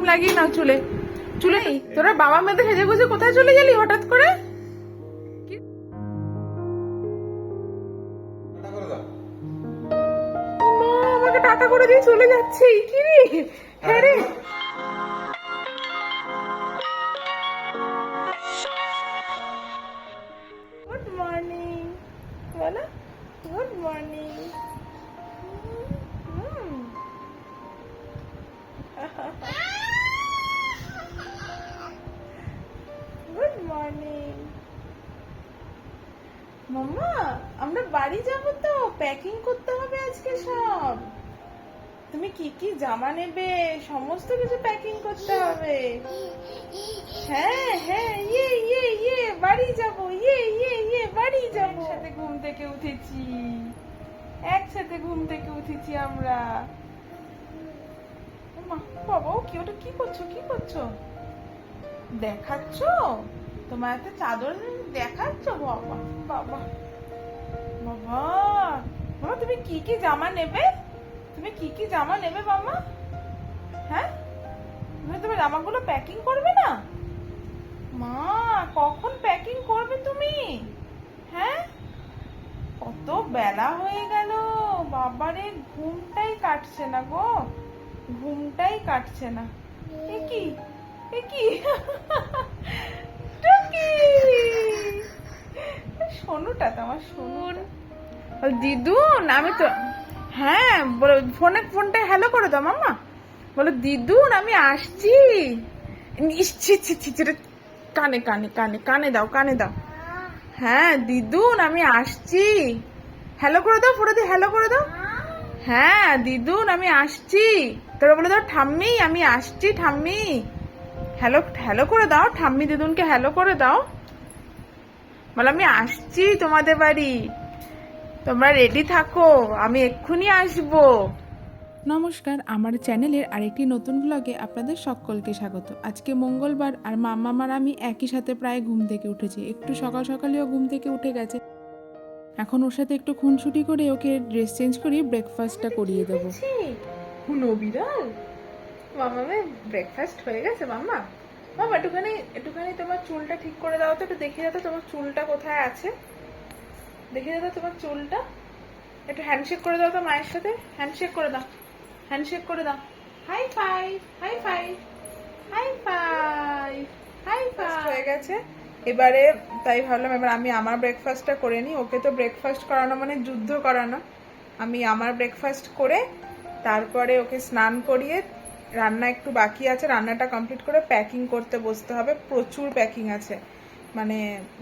Cream লাগিয়ে নাও চুলে। চুলে তোরা বাবা মেয়েদের হেজে গুজে কোথায় চলে গেলি হঠাৎ করে? আমাকে টাটা করে দিয়ে চলে যাচ্ছে। কি রে? হ্যাঁ রে। প্যাকিং করতে হবে আজকে সব। তুমি কি কি জামা নেবে? সমস্ত কিছু প্যাকিং করতে হবে। হ্যাঁ হ্যাঁ ইয়ে ইয়ে ইয়ে বাড়ি যাব। ইয়ে ইয়ে ইয়ে বাড়ি যাব। একসাথে ঘুম থেকে উঠেছি। একসাথে ঘুম থেকে উঠেছি আমরা। মা বাবা কি ওটা কি করছ কি করছ? দেখাচ্ছ? তোমার একটা চাদর দেখাচ্ছ? বাবা বাবা বাবা। বাবা তুমি কি কি জামা নেবে? তুমি কি কি জামা নেবে বাবা হ্যাঁ? তুমি তোমার জামাগুলো প্যাকিং করবে না? মা, কখন প্যাকিং করবে তুমি? হ্যাঁ? কত বেলা হয়ে গেল। বাবারে, ঘুমটাই কাটছে না গো। ঘুমটাই কাটছে না। এ কি? এ কি? টুকি! সোনুটা তো আমার সোনুর দিদুন আমি তো হ্যাঁ বলো ফোনে ফোনটা হ্যালো করে দাও মাম্মা। বলো দিদুন আমি আসছি। ছি ছি, কানে কানে কানে কানে দাও কানে দাও। হ্যাঁ দিদুন আমি আসছি। হ্যালো করে দাও ফোনে দিয়ে হ্যালো করে দাও। হ্যাঁ দিদুন আমি আসছি। তোরা বলে দাও ঠাম্মি আমি আসছি ঠাম্মি। হ্যালো হ্যালো করে দাও ঠাম্মি দিদুনকে হ্যালো করে দাও। বলে আমি আসছি তোমাদের বাড়ি। তোমরা রেডি থাকো আমি এক্ষুনি আসব। নমস্কার আমার চ্যানেলের আরেকটি নতুন ব্লগে আপনাদের সকলকে স্বাগত। আজকে মঙ্গলবার আর মাম্মা আর আমি একই সাথে প্রায় ঘুম থেকে উঠেছি। একটু সকাল সকালেও ঘুম থেকে উঠে গেছে। এখন ওর সাথে একটু খুনসুটি করে ওকে ড্রেস চেঞ্জ করিয়ে ব্রেকফাস্টটা করিয়ে দেবো। হুনো বিড়াল। মামামে ব্রেকফাস্ট হয়ে গেছে মাম্মা মামা একটুখানি একটুখানি তোমার চুলটা ঠিক করে দাও তো একটু দেখে দাও তো তোমার চুলটা কোথায় আছে। দেখে তো তোমার চুলটা। একটু হ্যান্ডশেক করে দাও তো মায়ের সাথে। হ্যান্ডশেক করে দাও। হ্যান্ডশেক করে দাও। High five high five high five high five হয়ে গেছে। এবারে তাই ভাবলাম এবার আমি আমার ব্রেকফাস্টটা করে নিই। ওকে তো ব্রেকফাস্ট করানো মানে যুদ্ধ করানো। আমি আমার ব্রেকফাস্ট করে তারপরে ওকে স্নান করিয়ে রান্না একটু বাকি আছে। রান্নাটা কমপ্লিট করে প্যাকিং করতে বসতে হবে। প্রচুর প্যাকিং আছে। মানে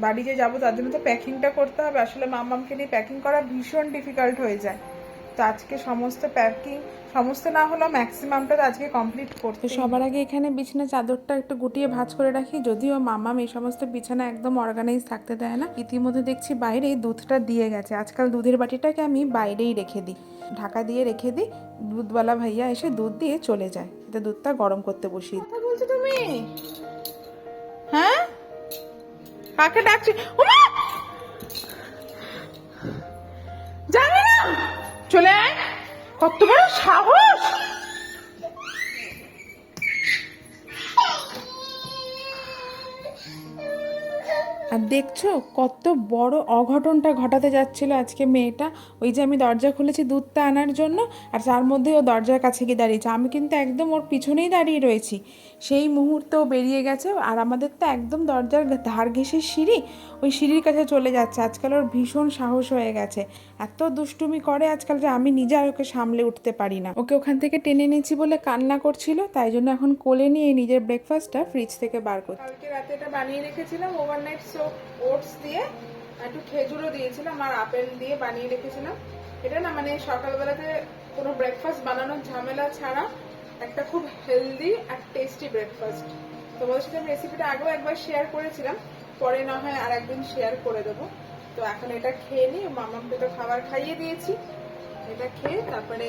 বাড়ি যে যাব তার জন্য তো প্যাকিংটা করতে হবে। আসলে মামামকে নিয়ে প্যাকিং করা ভীষণ ডিফিকাল্ট হয়ে যায়। তো আজকে সমস্ত প্যাকিং সমস্ত না হলেও ম্যাক্সিমামটা আজকে কমপ্লিট করতে সবার আগে এখানে বিছানা চাদরটা একটু গুটিয়ে ভাঁজ করে রাখি। যদিও মামাম এই সমস্ত বিছানা একদম অর্গানাইজ থাকতে দেয় না। ইতিমধ্যে দেখছি বাইরে দুধটা দিয়ে গেছে। আজকাল দুধের বাটিটাকে আমি বাইরেই রেখে দিই। ঢাকা দিয়ে রেখে দিই। দুধওয়ালা ভাইয়া এসে দুধ দিয়ে চলে যায়। এতে দুধটা গরম করতে বসিয়ে। বলছো তুমি? কাকে ডাকছি? উমা জানি না! চলে আয়। কত বড় সাহস! আর দেখছ কত বড় অঘটনটা ঘটাতে যাচ্ছিল আজকে মেয়েটা। ওই যে আমি দরজা খুলেছি দুধটা আনার জন্য, আর তার মধ্যে ও দরজার কাছে গিয়ে দাঁড়িয়েছে। আমি কিন্তু একদম ওর পিছনেই দাঁড়িয়ে রয়েছি। সেই মুহূর্তে ও বেরিয়ে গেছে আর আমাদের তো একদম দরজার ধার ঘেসে সিঁড়ি ওই সিঁড়ির কাছে চলে যাচ্ছে। আজকাল ওর ভীষণ সাহস হয়ে গেছে। এত দুষ্টুমি করে আজকাল যে আমি নিজে আর ওকে সামলে উঠতে পারি না। ওকে ওখান থেকে টেনে নিয়েছি বলে কান্না করছিল, তাই জন্য এখন কোলে নিয়ে নিজের ব্রেকফাস্টটা ফ্রিজ থেকে বার করছি। রাতে এটা বানিয়ে রেখেছিলাম ওভারনাইট সোপ ওটস দিয়ে একটু খেজুরও দিয়েছিলাম আর আপেল দিয়ে বানিয়ে রেখেছিলাম। এটা না মানে সকালবেলাতে কোনো ব্রেকফাস্ট বানানোর ঝামেলা ছাড়া একটা খুব হেলদি আর টেস্টি ব্রেকফাস্ট তোমাদের সাথে আমি রেসিপিটা আগেও একবার শেয়ার করেছিলাম, পরে না হয় আর একদিন শেয়ার করে দেবো। তো এখন এটা খেয়ে নিই মামাকে তো খাবার খাইয়ে দিয়েছি। এটা খেয়ে তারপরে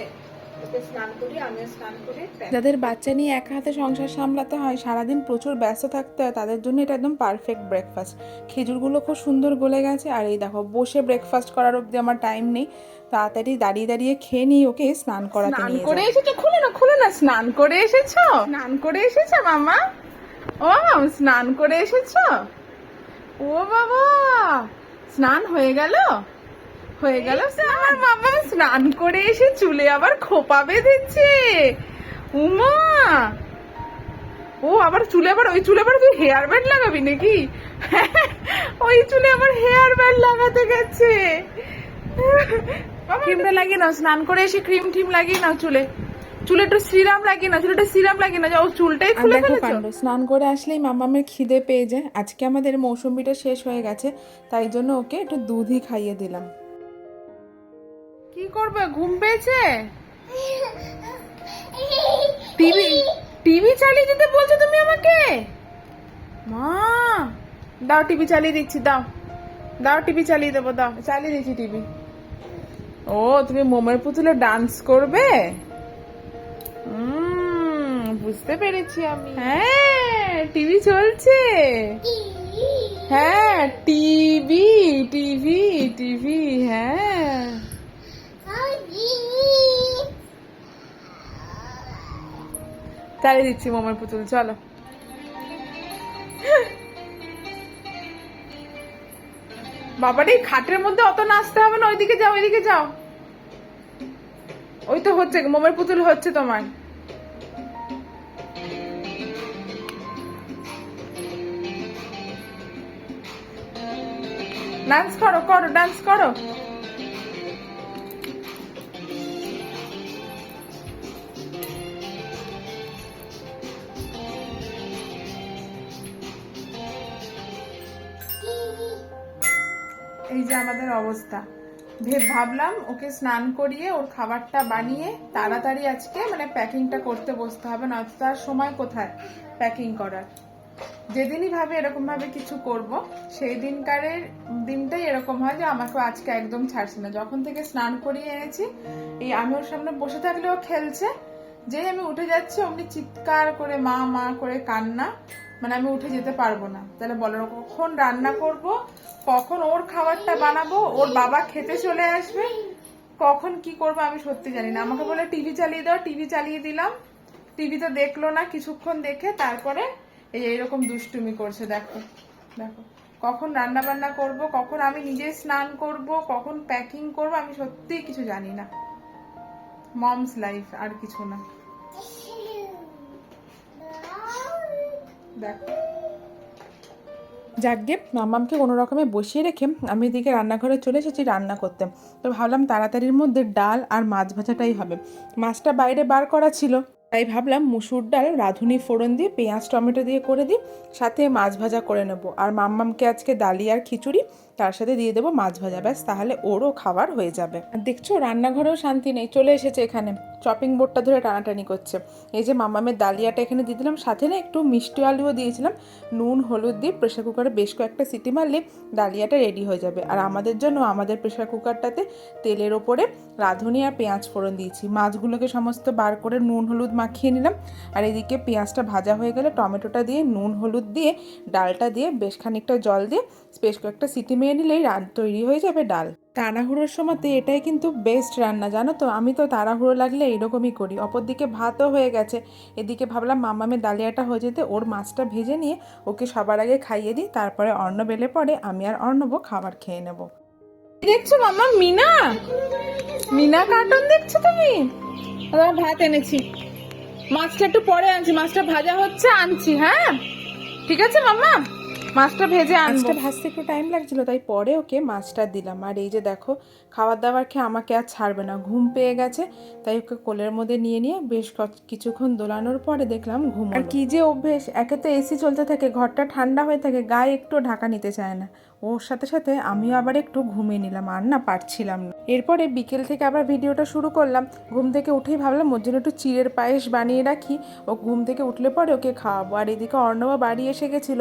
যাদের বাচ্চা নিয়ে একা হাতে সংসার সামলাতে হয় সারাদিন প্রচুর ব্যস্ত থাকতে হয় তাদের জন্য এটা একদম পারফেক্ট ব্রেকফাস্ট খেজুরগুলো খুব সুন্দর গলে গেছে আর এই দেখো বসে ব্রেকফাস্ট করার অবধি আমার টাইম নেই। তাড়াতাড়ি দাঁড়িয়ে দাঁড়িয়ে খেয়ে নিই ওকে স্নান করাতে স্নান নিয়ে করে। এসেছ? খুলে না খুলে না না স্নান করে এসেছ? স্নান করে এসেছ মামা? ও মামা স্নান করে এসেছ? ও বাবা! স্নান হয়ে গেল? হয়ে গেল। আমার মামা স্নান করে এসে চুলে আবার খোপা বেঁধেছে। উমা! ও আবার চুলে আবার ওই চুলে আবার তুই হেয়ার ব্যান্ড লাগাবি নাকি? ওই চুলে আবার হেয়ার ব্যান্ড লাগাতে গেছে। ক্রিমটা লাগিয়ে নাও স্নান করে এসে ক্রিম টিম লাগিয়ে নাও চুলে। চুলে একটু সিরাম লাগিয়ে নাও চুলে একটু সিরাম লাগিয়ে নাও ও চুলটাই খুলে ফেলেছো? স্নান করে আসলেই মামামের খিদে পেয়ে যায়। আজকে আমাদের মৌসুমিটা শেষ হয়ে গেছে তাই জন্য ওকে একটু দুধই খাইয়ে দিলাম। কি করবে? ঘুম পেয়েছে? টিভি টিভি চালিয়ে দিতে বলছো তুমি আমাকে? মা, দাও টিভি চালিয়ে দিচ্ছি, দাও। দাও টিভি চালিয়ে দেবো, দাও। চালিয়ে দিচ্ছি টিভি। ও, তুমি মোমের পুতুলে ডান্স করবে? বুঝতে পেরেছি আমি। হ্যাঁ টিভি চলছে। হ্যাঁ টিভি টিভি টিভি হ্যাঁ। চালিয়ে দিচ্ছি মোমের পুতুল, চলো। বাবারে খাটের মধ্যে অত নাচতে হবে না, ওইদিকে যাও ওইদিকে যাও। ওই তো হচ্ছে, মোমের পুতুল হচ্ছে তোমার। ডান্স করো করো ডান্স করো। যে আমাদের অবস্থা। ভেব ভাবলাম ওকে স্নান করিয়ে ওর খাবারটা বানিয়ে তাড়াতাড়ি আজকে মানে প্যাকিংটা করতে বসতে হবে না তার সময় কোথায় প্যাকিং করার। যেদিনই ভাবে এরকম ভাবে কিছু করব, সেই দিনকারের দিনটাই এরকম হয় যে আমাকে আজকে একদম ছাড়ছে না। যখন থেকে স্নান করিয়ে এনেছি, এই আমি ওর সামনে বসে থাকলেও খেলছে, যেই আমি উঠে যাচ্ছি অমনি চিৎকার করে মা মা করে কান্না। মানে আমি উঠে যেতে পারব না। তাহলে বলো, কখন রান্না করব? কখন ওর খাবারটা বানাবো? ওর বাবা খেতে চলে আসবে? কখন কি করব আমি সত্যি জানি না। আমাকে বলে, টিভি চালিয়ে দাও, টিভি চালিয়ে দিলাম। টিভি তো দেখল না, কিছুক্ষণ দেখে তারপরে এই এইরকম দুষ্টুমি করছে, দেখো। দেখো, কখন রান্না বান্না করব, কখন আমি নিজে স্নান করব, কখন প্যাকিং করব, আমি সত্যিই কিছু জানি না। মমস লাইফ আর কিছু না। দেখো। যাকগে মামামকে কোনো রকমে বসিয়ে রেখে আমি এদিকে রান্নাঘরে চলে এসেছি রান্না করতে। তো ভাবলাম তাড়াতাড়ির মধ্যে ডাল আর মাছ ভাজাটাই হবে। মাছটা বাইরে বার করা ছিল, তাই ভাবলাম মুসুর ডাল, রাঁধুনি ফোড়ন দিয়ে, পেঁয়াজ, টমেটো দিয়ে করে দিই, সাথে মাছ ভাজা করে নেব। আর মাম্মামকে আজকে ডালি আর খিচুড়ি তার সাথে দিয়ে দেবো মাছ ভাজা। ব্যাস তাহলে ওরও খাবার হয়ে যাবে। আর দেখছ রান্নাঘরেও শান্তি নেই চলে এসেছে এখানে। চপিং বোর্ডটা ধরে টানাটানি করছে। এই যে মামামের ডালিয়াটা এখানে দিয়ে দিলাম সাথে না একটু মিষ্টি আলুও দিয়েছিলাম। নুন হলুদ দিয়ে প্রেশার কুকারে বেশ কয়েকটা সিটি মারলে ডালিয়াটা রেডি হয়ে যাবে। আর আমাদের জন্য আমাদের প্রেশার কুকারটাতে তেলের ওপরে রাঁধুনি আর পেঁয়াজ ফোড়ন দিয়েছি। মাছগুলোকে সমস্ত বার করে নুন হলুদ মাখিয়ে নিলাম। আর এদিকে পেঁয়াজটা ভাজা হয়ে গেলে টমেটোটা দিয়ে নুন হলুদ দিয়ে ডালটা দিয়ে বেশ খানিকটা জল দিয়ে বেশ কয়েকটা সিটি মেরে নিলেই রান তৈরি হয়ে যাবে ডাল। তাড়াহুড়োর সময়তে এটাই কিন্তু বেস্ট রান্না, জানো তো? আমি তো তাড়াহুড়ো লাগলে এরকমই করি। অপরদিকে ভাতও হয়ে গেছে। এদিকে ভাবলাম মামামের ডালিয়াটা হয়ে যেতে ওর মাছটা ভেজে নিয়ে ওকে সবার আগে খাইয়ে দিই, তারপরে অন্ন বেলে পরে আমি আর অর্ণব খাবার খেয়ে নেব। দেখছ মামা, মিনা? মিনা কার্টুন দেখছ তুমি? তোমার ভাত এনেছি। মাছটা একটু পরে আনছি, মাছটা ভাজা হচ্ছে, আনছি হ্যাঁ? ঠিক আছে মাম্মা মাছটা ভেজে আনতে মাছটা ভাজতে একটু টাইম লাগছিল তাই পরে ওকে মাছটা দিলাম। আর এই যে দেখো খাবার দাবার খেয়ে আমাকে আর ছাড়বে না ঘুম পেয়ে গেছে। তাই ওকে কোলের মধ্যে নিয়ে নিয়ে বেশ কিছুক্ষণ দোলানোর পরে দেখলাম ঘুম আর কি যে অভ্যেস একে তো এসি চলতে থাকে ঘরটা ঠান্ডা হয়ে থাকে গায়ে একটু ঢাকা নিতে চায় না। ওর সাথে সাথে আমিও আবার একটু ঘুমিয়ে নিলাম, আর না পারছিলাম না। এরপরে বিকেল থেকে আবার ভিডিওটা শুরু করলাম। ঘুম থেকে উঠেই ভাবলাম ওর জন্য একটু চিড়ের পায়েস বানিয়ে রাখি। ও ঘুম থেকে উঠলে পরে ওকে খাওয়াবো। আর এদিকে অর্ণবা বাড়ি এসে গেছিল।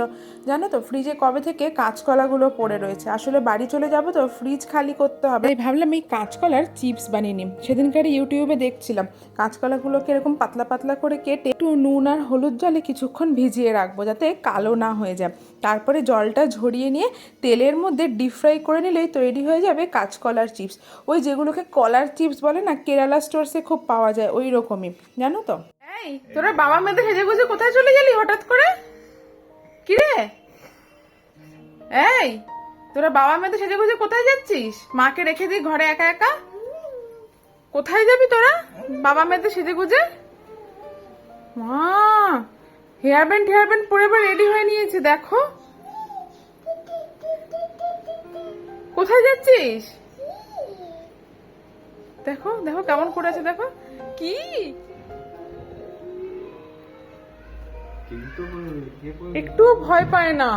জানো তো ফ্রিজে কবে থেকে কাঁচকলাগুলো পড়ে রয়েছে? আসলে বাড়ি চলে যাব তো ফ্রিজ খালি করতে হবে। ভাবলাম এই কাঁচকলার চিপস বানিয়ে নিই। সেদিনকার ইউটিউবে দেখছিলাম। কাঁচকলাগুলোকে এরকম পাতলা পাতলা করে কেটে একটু নুন আর হলুদ জলে কিছুক্ষণ ভিজিয়ে রাখব, যাতে কালো না হয়ে যায়। তারপরে জলটা ঝরিয়ে নিয়ে তেলের মধ্যে ডিপ ফ্রাই করে নিলেই তৈরি হয়ে যাবে কাঁচকলার চিপস ওই যেগুলোকে কলার চিপস বলে না, কেরালা স্টোরসে খুব পাওয়া যায়, ওই রকমই। জানো তো? এই, তোরা বাবা মেয়েদের সেজে গুজে কোথায় চলে গেলি হঠাৎ করে? কি রে? এই, তোরা বাবা মেয়েদের সেজে গুজে কোথায় যাচ্ছিস? মাকে রেখে দিই ঘরে একা একা? কোথায় যাবি তোরা বাবা মেয়েদের সেজে গুজে? মা, হেয়ার ব্যান্ড হেয়ার ব্যান্ড পরে রেডি হয়ে নিয়েছে, দেখো। কোথায় যাচ্ছিস? দেখো দেখো কেমন করেছে দেখো। কি? একটু ভয় পায় না।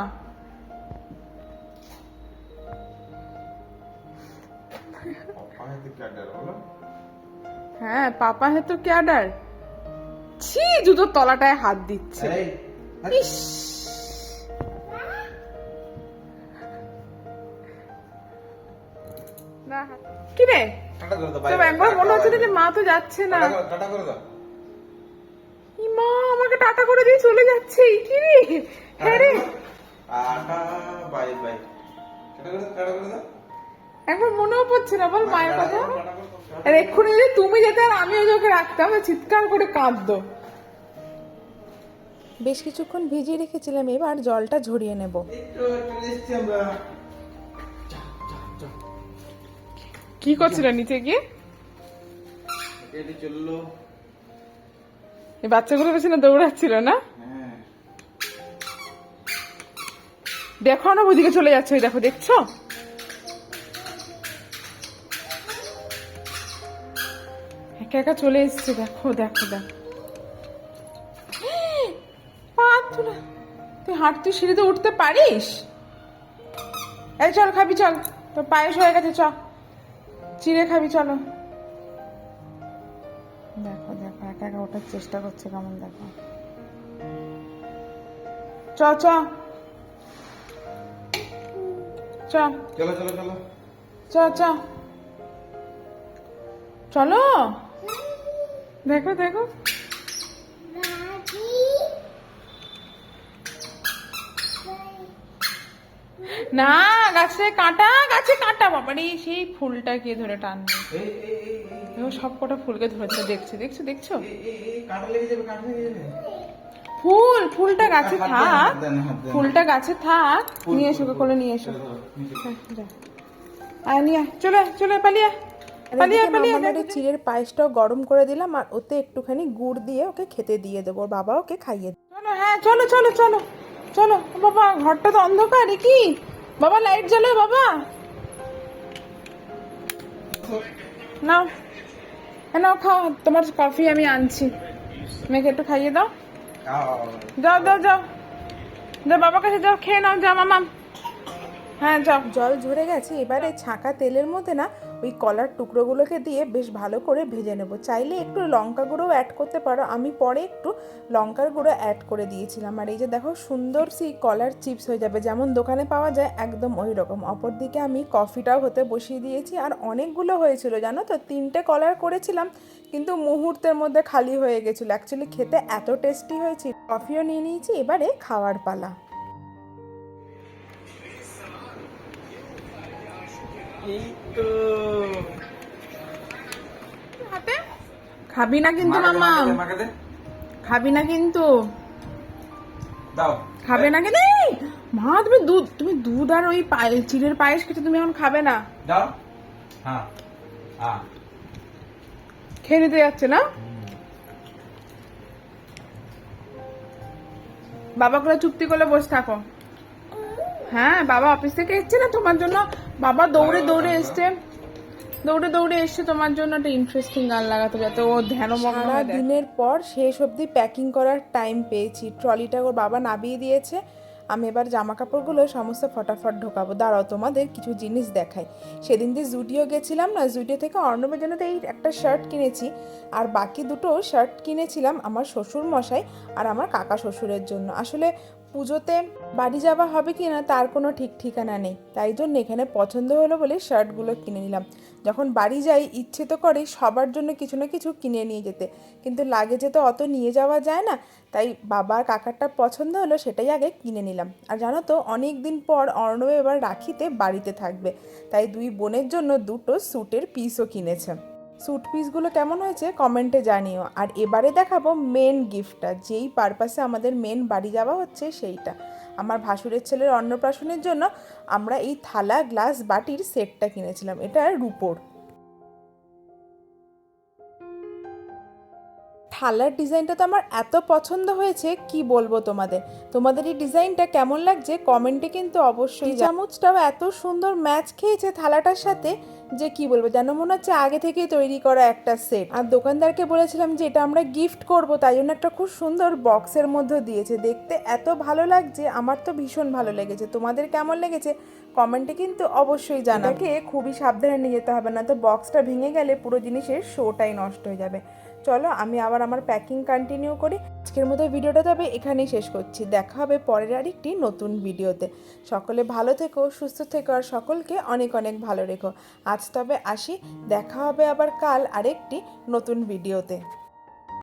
হ্যাঁ পাপা হ্যাঁ তো ক্যাডার ছি জুতোর তলাটায় হাত দিচ্ছে। ইস। কি রে? টাটা করে দাও, তো bye, একবার মনে হচ্ছে যে মা তো যাচ্ছে না। মা আমাকে টাটা করে দিয়ে চলে যাচ্ছে। কি রে? হ্যাঁ রে। একবার মনেও পড়ছে না বল মায়ের কথা। আর এক্ষুনি যদি তুমি যেতে আর আমিও যোগে রাখতাম চিৎকার করে কাঁদতো। বেশ কিছুক্ষণ ভিজিয়ে রেখেছিলাম এবার জলটা ঝরিয়ে নেব। কি করছিল নিচে গিয়ে? এই বাচ্চাগুলো পেছনে দৌড়াচ্ছিল না? দেখো না ওদিকে চলে যাচ্ছে দেখো, দেখছ? একা একা চলে এসছে, দেখো দেখো দেখো। তুই হাঁট তুই সিঁড়িতে উঠতে পারিস? এই চল, খাবি, চল। তোর পায়েস হয়ে গেছে, চ। চিড়ে খাবি চলো। দেখো দেখো একা একা ওঠার চেষ্টা করছে কেমন দেখো। চ চ। চ। চলো চলো চলো। চ চ। চলো। দেখো দেখো। না গাছে কাঁটা গাছে কাঁটা বাবারে সেই ফুলটা কে ধরে টানবে। দেখো সব কটা ফুলকে ধরেছে দেখছে দেখছ দেখছ? ফুল ফুলটা গাছে থাক। ফুলটা গাছে থাক। নিয়ে এসো কোলে নিয়ে এসো। চলো, চলো, নিচে। হ্যাঁ। আয় নিয়ে চলে চলে আয়, পালিয়ে। আর। চিড়ের পায়েসটাও গরম করে দিলাম আর ওতে একটুখানি গুড় দিয়ে ওকে খেতে দিয়ে দেবো। ওর বাবা ওকে খাইয়ে দেবে চলো হ্যাঁ চলো চলো চলো চলো। বাবা ঘরটা তো অন্ধকার কি? বাবা লাইট জ্বলে বাবা। নাও। হ্যাঁ নাও খাও তোমার কফি আমি আনছি। মেয়েকে একটু খাইয়ে দাও। যাও যাও যাও। যাও বাবার কাছে যাও খেয়ে নাও যাও মামাম হ্যাঁ যাও জল ঝরে গেছে। এবারে ছাঁকা তেলের মধ্যে না ওই কলার টুকরোগুলোকে দিয়ে বেশ ভালো করে ভেজে নেব। চাইলে একটু লঙ্কা গুঁড়ো অ্যাড করতে পারো। আমি পরে একটু লঙ্কার গুঁড়ো অ্যাড করে দিয়েছিলাম। আর এই যে দেখো, সুন্দর সেই কলার চিপস হয়ে যাবে। যেমন দোকানে পাওয়া যায়, একদম ওই রকম। অপরদিকে আমি কফিটাও হতে বসিয়ে দিয়েছি। আর অনেকগুলো হয়েছিল, জানো তো? তিনটে কলার করেছিলাম, কিন্তু মুহূর্তের মধ্যে খালি হয়ে গেছিল। অ্যাকচুয়ালি খেতে এত টেস্টি হয়েছিল। কফিও নিয়ে নিয়েছি, এবারে খাওয়ার পালা। হাতে? খাবি না কিন্তু মামা। খাবি না কিন্তু। দাও। খাবে না এই, মা তুমি দুধ তুমি দুধ আর ওই চিড়ের পায়েস খেতে তুমি এখন খাবে না। দাও। হ্যাঁ হ্যাঁ। খেয়ে নিতে যাচ্ছে না? বাবা করে চুক্তি করলে বসে থাকো। হ্যাঁ বাবা অফিস থেকে এসছে না তোমার জন্য? বাবা দৌড়ে দৌড়ে এসছে। দৌড়ে দৌড়ে এসছে। তোমার জন্য একটা ইন্টারেস্টিং গান লাগাতে যাতে ও ধ্যানমগ্ন সারা দিনের পর শেষ অবধি প্যাকিং করার টাইম পেয়েছি। ট্রলিটা ওর বাবা নামিয়ে দিয়েছে। আমি এবার জামা কাপড়গুলো সমস্ত ফটাফট ঢোকাবো। দাঁড়াও, তোমাদের কিছু জিনিস দেখাই। সেদিন যে জুডিও গেছিলাম না, জুডিও থেকে অর্ণবের জন্য তো এই একটা শার্ট কিনেছি। আর বাকি দুটো শার্ট কিনেছিলাম আমার শ্বশুর মশাই আর আমার কাকা শ্বশুরের জন্য। আসলে পুজোতে বাড়ি যাওয়া হবে কি না তার কোনো ঠিক ঠিকানা নেই। তাই জন্য এখানে পছন্দ হলো বলে শার্টগুলো কিনে নিলাম। যখন বাড়ি যাই, ইচ্ছে তো করে সবার জন্য কিছু না কিছু কিনে নিয়ে যেতে। কিন্তু লাগেজে তো অত নিয়ে যাওয়া যায় না। তাই বাবা কাকারটা পছন্দ হলো সেটাই আগে কিনে নিলাম। আর জানো তো অনেক দিন পর অর্ণব এবার রাখিতে বাড়িতে থাকবে। তাই দুই বোনের জন্য দুটো স্যুটের পিসও কিনেছে। স্যুট পিসগুলো কেমন হয়েছে কমেন্টে জানিও। আর এবারে দেখাবো মেন গিফটটা যেই পারপাসে আমাদের মেন বাড়ি যাওয়া হচ্ছে সেইটা। আমার ভাসুরের ছেলের অন্নপ্রাশনের জন্য আমরা এই থালা গ্লাস বাটির সেটটা কিনেছিলাম। এটা রুপোর। থালার ডিজাইনটা তো আমার এত পছন্দ হয়েছে, কি বলব তোমাদের? তোমাদের এই ডিজাইনটা কেমন লাগছে? কমেন্টে কিন্তু অবশ্যই চামচটাও এত সুন্দর ম্যাচ খেয়েছে থালাটার সাথে যে কি বলব, যেন মনে হচ্ছে আগে থেকেই তৈরি করা একটা সেট। আর দোকানদারকে বলেছিলাম যে এটা আমরা গিফট করব, তাই জন্য একটা খুব সুন্দর বক্সের মধ্যে দিয়েছে। দেখতে এত ভালো লাগছে, আমার তো ভীষণ ভালো লেগেছে। তোমাদের কেমন লেগেছে? কমেন্টে কিন্তু অবশ্যই জানাকে খুবই সাবধানে নিয়ে যেতে হবে না তো বক্সটা ভেঙে গেলে পুরো জিনিসের শোটাই নষ্ট হয়ে যাবে। চলো আমি আবার আমার প্যাকিং কন্টিনিউ করি। আজকের মতো ভিডিওটা তবে এখানেই শেষ করছি। দেখা হবে পরের আরেকটি নতুন ভিডিওতে। সকলে ভালো থেকো, সুস্থ থেকো আর সকলকে অনেক অনেক ভালো রেখো। আজ তবে আসি। দেখা হবে আবার কাল আরেকটি নতুন ভিডিওতে।